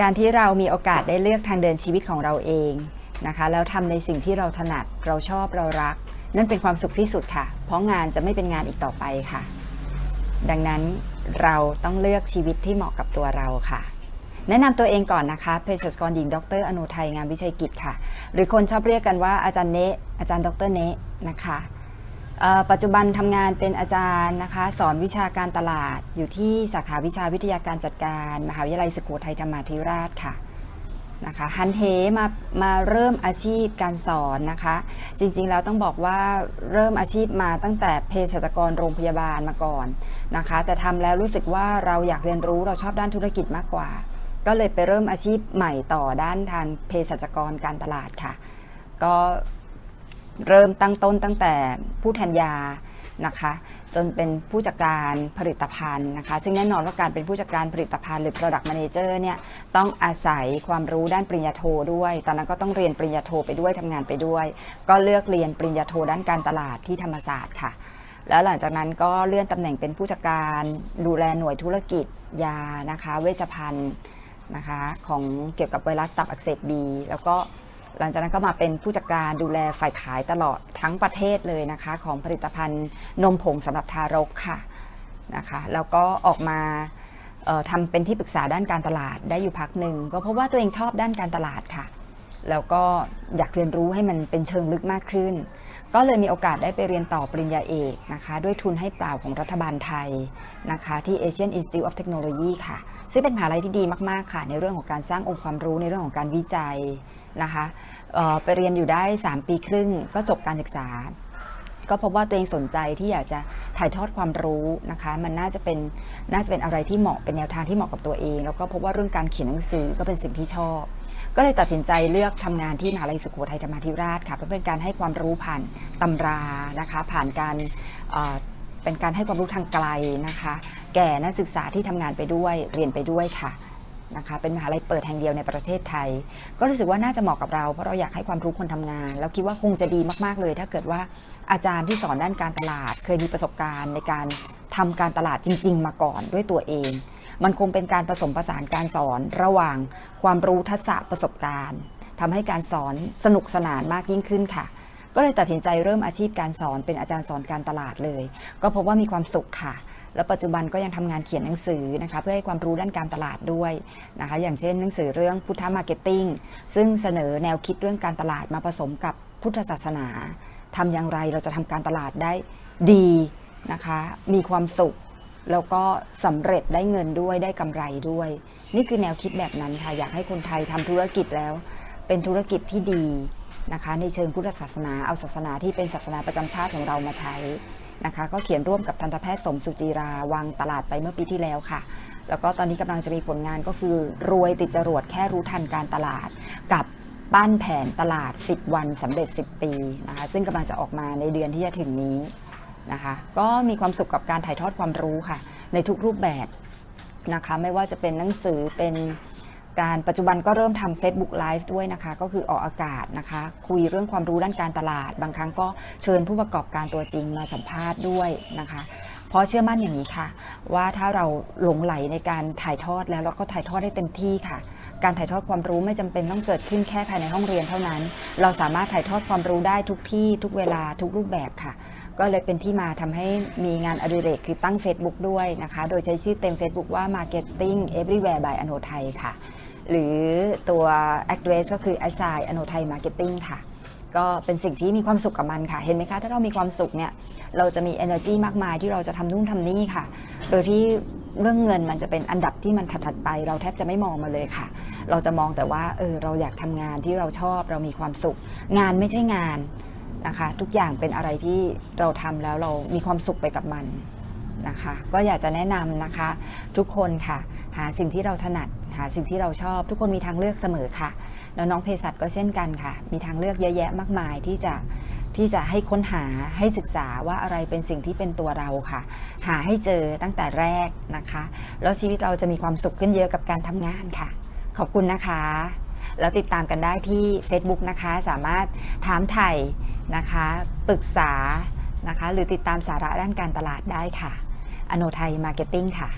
การที่เรามีโอกาสได้เลือกทางเดินชีวิตของเราเองนะคะแล้วทำในสิ่งที่เราถนัดเราชอบเรารัก นั่นเป็นความสุขที่สุดค่ะ เพราะงานจะไม่เป็นงานอีกต่อไปค่ะ ดังนั้นเราต้องเลือกชีวิตที่เหมาะกับตัวเราค่ะแนะนำตัวเองก่อนนะคะเภสัชกรหญิง ดร อนุทัยงามวิชัยกิจค่ะ หรือคนชอบเรียกกันว่าอาจารย์เนะอาจารย์ดรเนะนะคะ ปัจจุบันทำงานเป็นอาจารย์นะคะ สอนวิชาการตลาดอยู่ที่สาขาวิชาวิทยาการจัดการ มหาวิทยาลัยสุโขทัยธรรมาธิราชค่ะนะคะฮันเทมามาเริ่มอาชีพการสอนนะคะ จริงๆแล้วต้องบอกว่าเริ่มอาชีพมาตั้งแต่เภสัชกรโรงพยาบาลมาก่อนนะคะ แต่ทำแล้วรู้สึกว่าเราอยากเรียนรู้เราชอบด้านธุรกิจมากกว่า ก็เลยไปเริ่มอาชีพใหม่ต่อด้านทางเภสัชกรการตลาดค่ะ ก็ เริ่มตั้งต้นตั้งแต่ผู้แทนยานะคะจนเป็นผู้จัดการผลิตภัณฑ์นะคะ ซึ่งแน่นอนว่าการเป็นผู้จัดการผลิตภัณฑ์หรือ product manager เนี่ยต้องอาศัยความรู้ด้านปริญญาโทด้วย ตอนนั้นก็ต้องเรียนปริญญาโทไปด้วยทำงานไปด้วย ก็เลือกเรียนปริญญาโทด้านการตลาดที่ธรรมศาสตร์ค่ะ แล้วหลังจากนั้นก็เลื่อนตำแหน่งเป็นผู้จัดการดูแลหน่วยธุรกิจยานะคะ เวชภัณฑ์นะคะของเกี่ยวกับไวรัสตับอักเสบบีแล้วก็ หลังจากนั้นก็มาเป็นผู้จัดการดูแลฝ่ายขายตลอดทั้งประเทศเลยนะคะ ของผลิตภัณฑ์นมผงสำหรับทารกค่ะนะคะแล้วก็ออกมาทำเป็นที่ปรึกษาด้านการตลาดได้อยู่พักหนึ่งก็เพราะว่าตัวเองชอบด้านการตลาดค่ะ แล้วก็อยากเรียนรู้ให้มันเป็นเชิงลึกมากขึ้น ก็เลยมีโอกาสได้ไปเรียนต่อปริญญาเอกนะคะด้วยทุนให้เปล่าของรัฐบาลไทยนะคะที่ Asian Institute of Technology ค่ะ ซึ่งเป็นมหาลัยที่ดีมากๆค่ะ ในเรื่องของการสร้างองค์ความรู้ในเรื่องของการวิจัยนะคะไปเรียนอยู่ได้ 3 ปีครึ่งก็จบการศึกษา ก็พบว่าตัวเองสนใจที่อยากจะถ่ายทอดความรู้นะคะ มันน่าจะเป็นน่าจะเป็นอะไรที่เหมาะเป็นแนวทางที่เหมาะกับตัวเอง แล้วก็พบว่าเรื่องการเขียนหนังสือก็เป็นสิ่งที่ชอบ ก็เลยตัดสินใจเลือกทำงานที่มหาลัยสุโขทัยธรรมาธิราชค่ะเพื่อเป็นการให้ความรู้ผ่านตำรานะคะ ผ่านการเเป็นการให้ความรู้ทางไกลนะคะ แก่นักศึกษาที่ทำงานไปด้วยเรียนไปด้วยค่ะนะคะเป็นมหาลัยเปิดแห่งเดียวในประเทศไทย ก็รู้สึกว่าน่าจะเหมาะกับเราเพราะเราอยากให้ความรู้คนทำงาน แล้วคิดว่าคงจะดีมากๆเลย ถ้าเกิดว่าอาจารย์ที่สอนด้านการตลาด เคยมีประสบการณ์ในการทำการตลาดจริง ๆ มาก่อนด้วยตัวเอง มันคงเป็นการผสมผสานการสอนระหว่างความรู้ทักษะประสบการณ์ทำให้การสอนสนุกสนานมากยิ่งขึ้นค่ะ ก็เลยตัดสินใจเริ่มอาชีพการสอนเป็นอาจารย์สอนการตลาดเลย ก็พบว่ามีความสุขค่ะ แล้วปัจจุบันก็ยังทำงานเขียนหนังสือนะคะ เพื่อให้ความรู้ด้านการตลาดด้วยนะคะ อย่างเช่นหนังสือเรื่องพุทธมาร์เก็ตติ้งซึ่งเสนอแนวคิดเรื่องการตลาดมาผสมกับพุทธศาสนาทำอย่างไรเราจะทำการตลาดได้ดีนะคะ มีความสุข แล้วก็สำเร็จได้เงินด้วยได้กำไรด้วย นี่คือแนวคิดแบบนั้นค่ะอยากให้คนไทยทำธุรกิจแล้ว เป็นธุรกิจที่ดีนะคะ ในเชิงพุทธศาสนาเอาศาสนาที่เป็นศาสนาประจำชาติของเรามาใช้นะคะ ก็เขียนร่วมกับทันตแพทย์สมสุจีราวางตลาดไปเมื่อปีที่แล้วค่ะ แล้วก็ตอนนี้กำลังจะมีผลงานก็คือรวยติดจรวดแค่รู้ทันการตลาดกับปั้นแผนตลาด 10 วันสำเร็จ 10 ปีนะคะ ซึ่งกำลังจะออกมาในเดือนที่จะถึงนี้ นะคะ ก็มีความสุขกับการถ่ายทอดความรู้ค่ะ ในทุกรูปแบบนะคะ ไม่ว่าจะเป็นหนังสือเป็นการปัจจุบันก็เริ่มทำ Facebook Live ด้วยนะคะ ก็คือออกอากาศนะคะ คุยเรื่องความรู้ด้านการตลาด บางครั้งก็เชิญผู้ประกอบการตัวจริงมาสัมภาษณ์ด้วยนะคะ เพราะเชื่อมั่นอย่างนี้ค่ะ ว่าถ้าเราหลงไหลในการถ่ายทอดแล้วเราก็ถ่ายทอดได้เต็มที่ค่ะ การถ่ายทอดความรู้ไม่จำเป็นต้องเกิดขึ้นแค่ภายในห้องเรียนเท่านั้น เราสามารถถ่ายทอดความรู้ได้ทุกที่ทุกเวลาทุกรูปแบบค่ะ ก็เลยเป็นที่มาทำให้มีงานอดิเรกคือตั้ง Facebook ด้วยนะคะ โดยใช้ชื่อเต็ม Facebook ว่า Marketing Everywhere by อโนไทยค่ะ หรือตัว address ก็คือ a s i อโนไทย Marketing ค่ะ ก็เป็นสิ่งที่มีความสุขกับมันค่ะ เห็นไหมคะ ถ้าเรามีความสุขเนี่ย เราจะมี energy มากมายที่เราจะทำนู่นทำนี่ค่ะ โดยที่เรื่องเงินมันจะเป็นอันดับที่มันถัดๆไป เราแทบจะไม่มองมาเลยค่ะ เราจะมองแต่ว่าเออเราอยากทำงานที่เราชอบ เรามีความสุข งานไม่ใช่งาน นะคะ ทุกอย่างเป็นอะไรที่เราทำแล้วเรามีความสุขไปกับมันนะคะ ก็อยากจะแนะนำนะคะ ทุกคนค่ะ หาสิ่งที่เราถนัด หาสิ่งที่เราชอบ ทุกคนมีทางเลือกเสมอค่ะ แล้วน้องเภสัชก็เช่นกันค่ะ มีทางเลือกเยอะแยะมากมายที่จะที่จะให้ค้นหาให้ศึกษาว่าอะไรเป็นสิ่งที่เป็นตัวเราค่ะ หาให้เจอตั้งแต่แรกนะคะ แล้วชีวิตเราจะมีความสุขขึ้นเยอะกับการทำงานค่ะ ขอบคุณนะคะ แล้วติดตามกันได้ที่ Facebook นะคะ สามารถถามไถ่ นะคะปรึกษานะคะหรือติดตามสาระด้านการตลาดได้ค่ะ อโนไทยมาร์เก็ตติ้งค่ะ